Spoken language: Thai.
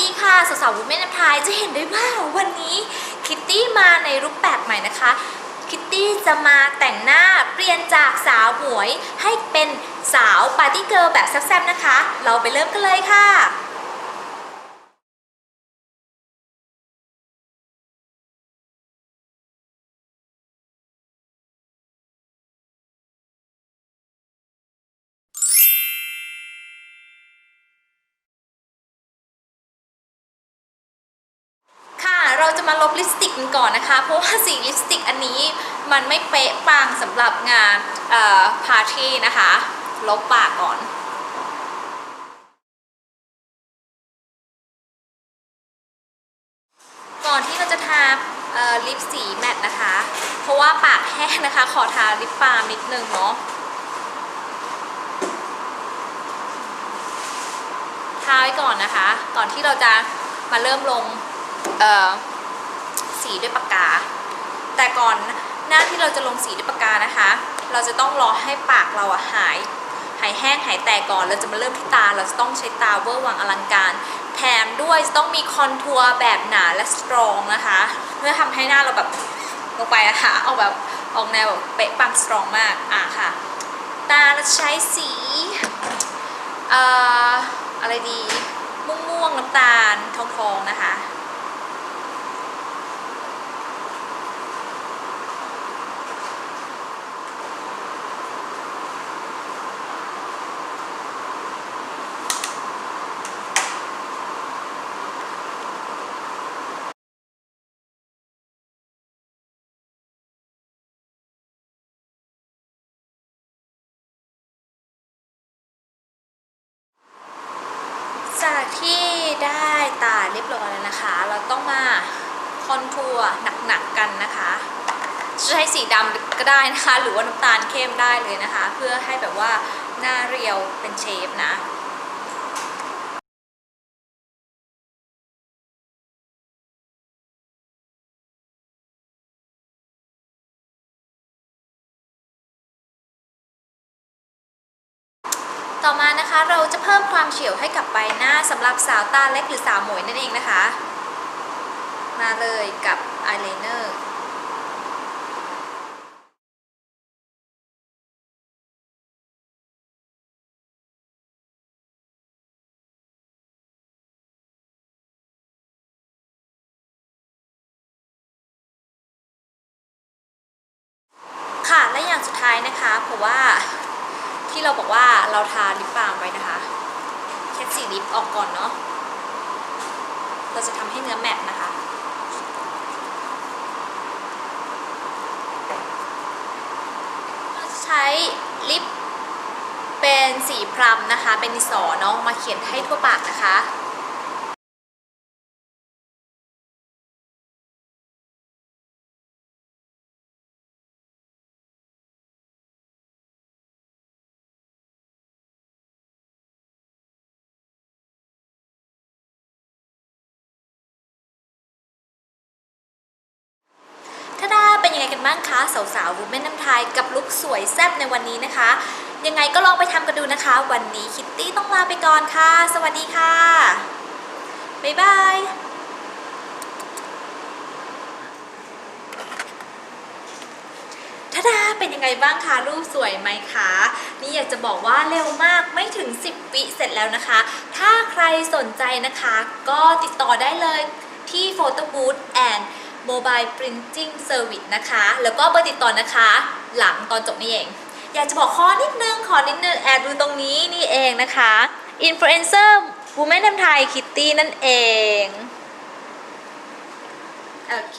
ดีค่ะสาวๆวุ้นแม่น้ำทายจะเห็นได้ว่าวันนี้คิตตี้มาในรูปแบบใหม่นะคะ คิตตี้จะมาแต่งหน้าเปลี่ยนจากสาวหมวยให้เป็นสาวปาร์ตี้เกิร์ลแบบแซ่บๆนะคะ เราไปเริ่มกันเลยค่ะ เราจะมาลบลิปสติกกันก่อนนะคะ เพราะว่าสีลิปสติกอันนี้มันไม่เป๊ะปังสำหรับงานพาร์ตี้นะคะ ลบปากก่อนก่อนที่เราจะทาลิปสีแมตต์นะคะ เพราะว่าปากแห้งนะคะ ขอทาลิปบาล์มนิดนึงเนาะทาไว้ก่อนนะคะ ก่อนที่เราจะมาเริ่มลงเอ่อ สีด้วยปากกา แต่ก่อนหน้าที่เราจะลงสีด้วยปากกานะคะ เราจะต้องรอให้ปากเราอะหาย หายแห้งหายแตกก่อนเราจะมาเริ่มที่ตา เราจะต้องใช้ตาเวอร์วังอลังการ แถมด้วยจะต้องมีคอนทัวร์แบบหนาและสตรองนะคะเพื่อทำให้หน้าเราแบบลงไปอะค่ะเอาแบบออกแนวแบบเป๊ะปังสตรองมากอะค่ะ ตาเราใช้สีเอ่ออะไรดีม่วงๆน้ำตาลทองทองๆนะคะ จากที่ได้ตาเรียบร้อยแล้วนะคะ เราต้องมาคอนทัวร์หนักๆกันนะคะจะใช้สีดำก็ได้นะคะ หรือว่าน้ำตาลเข้มได้เลยนะคะ เพื่อให้แบบว่าหน้าเรียวเป็นเชฟนะ ต่อมานะคะ เราจะเพิ่มความเฉียวให้กับใบหน้าสำหรับสาวตาเล็กหรือสาวหมวยนั่นเองนะคะ มาเลยกับอายไลเนอร์ค่ะและอย่างสุดท้ายนะคะเพราะว่า ที่เราบอกว่าเราทาลิปบาล์มไว้นะคะเช็ดสีลิปออกก่อนเนาะเราจะทำให้เนื้อแมทนะคะเราจะใช้ลิปเป็นสีพรมนะคะ เป็นดินสอเนาะมาเขียนให้ทั่วปากนะคะ บ้างคะสาวๆวูแม่น้ำไทยกับลุคสวยแซ่บในวันนี้นะคะ ยังไงก็ลองไปทำกันดูนะคะ วันนี้คิตตี้ต้องลาไปก่อนค่ะ สวัสดีค่ะ บ๊ายบายทาดาเป็นยังไงบ้างคะรูปสวยไหมคะ นี่อยากจะบอกว่าเร็วมากไม่ถึง 10 วิเสร็จแล้วนะคะ ถ้าใครสนใจนะคะ ก็ติดต่อได้เลยที่ Photo Booth and Mobile Printing Service นะคะ แล้วก็เบอร์ติดต่อนะคะ หลังตอนจบนี่เอง อยากจะบอกข้อนิดนึง ขอนิดนึง แอดดูตรงนี้นี่เองนะคะ Influencer Women ทำไทยคิตตี้นั่นเอง โอเค